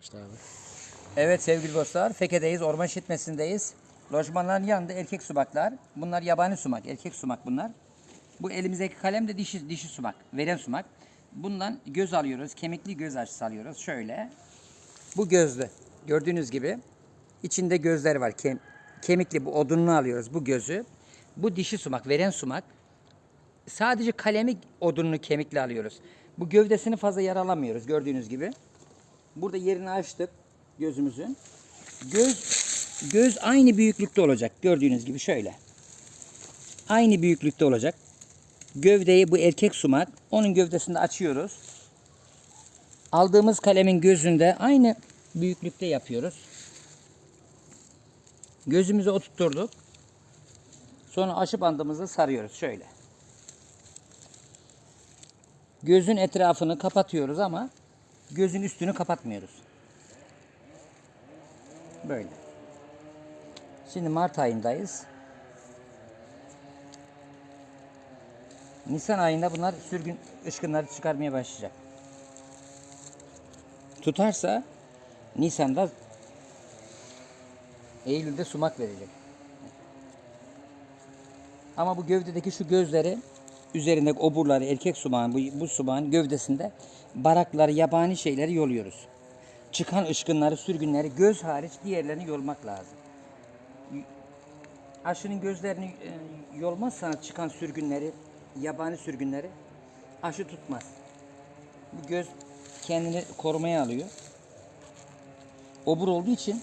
Başla abi. Evet sevgili dostlar, Feke'deyiz, orman işletmesindeyiz. Lojmanların yanında erkek sumaklar. Bunlar yabani sumak, erkek sumak bunlar. Bu elimizdeki kalem de dişi, dişi sumak, veren sumak. Bundan göz alıyoruz, kemikli göz aşısı alıyoruz. Şöyle. Bu gözlü. Gördüğünüz gibi içinde gözler var. Kem, kemikli bu odununu alıyoruz bu gözü. Bu dişi sumak, veren sumak. Sadece kalemi odununu kemikli alıyoruz. Bu gövdesini fazla yaralamıyoruz gördüğünüz gibi. Burada yerini açtık gözümüzün. Göz göz aynı büyüklükte olacak. Gördüğünüz gibi şöyle. Aynı büyüklükte olacak. Gövdeyi bu erkek sumak. Onun gövdesinde açıyoruz. Aldığımız kalemin gözünde aynı büyüklükte yapıyoruz. Gözümüze oturtturduk. Sonra aşı bandımızı sarıyoruz şöyle. Gözün etrafını kapatıyoruz ama gözün üstünü kapatmıyoruz. Böyle. Şimdi Mart ayındayız. Nisan ayında bunlar sürgün ışkınları çıkarmaya başlayacak. Tutarsa Nisan'da Eylül'de sumak verecek. Ama bu gövdedeki şu gözleri üzerindeki oburları erkek sumağın bu, bu sumağın gövdesinde barakları yabani şeyleri yoluyoruz. Çıkan ışkınları sürgünleri göz hariç diğerlerini yolmak lazım. Aşının gözlerini e, yolmazsanız çıkan sürgünleri yabani sürgünleri aşı tutmaz. Bu göz kendini korumaya alıyor. Obur olduğu için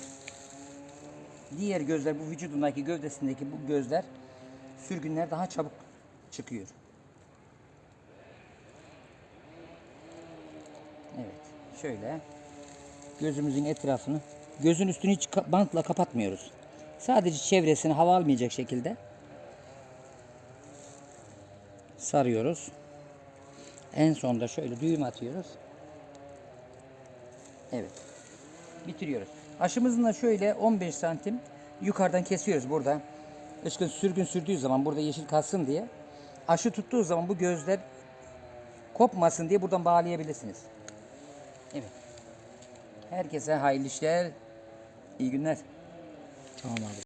diğer gözler bu vücudundaki gövdesindeki bu gözler sürgünler daha çabuk çıkıyor. Evet. Şöyle gözümüzün etrafını gözün üstünü hiç bantla kapatmıyoruz. Sadece çevresini hava almayacak şekilde sarıyoruz. En sonda şöyle düğüm atıyoruz. Evet. Bitiriyoruz. Aşımızın da şöyle 15 santim yukarıdan kesiyoruz burada. Işkın sürgün sürdüğü zaman burada yeşil kalsın diye. Aşı tuttuğu zaman bu gözler kopmasın diye buradan bağlayabilirsiniz. Evet. Herkese hayırlı işler. İyi günler. Tamam abi.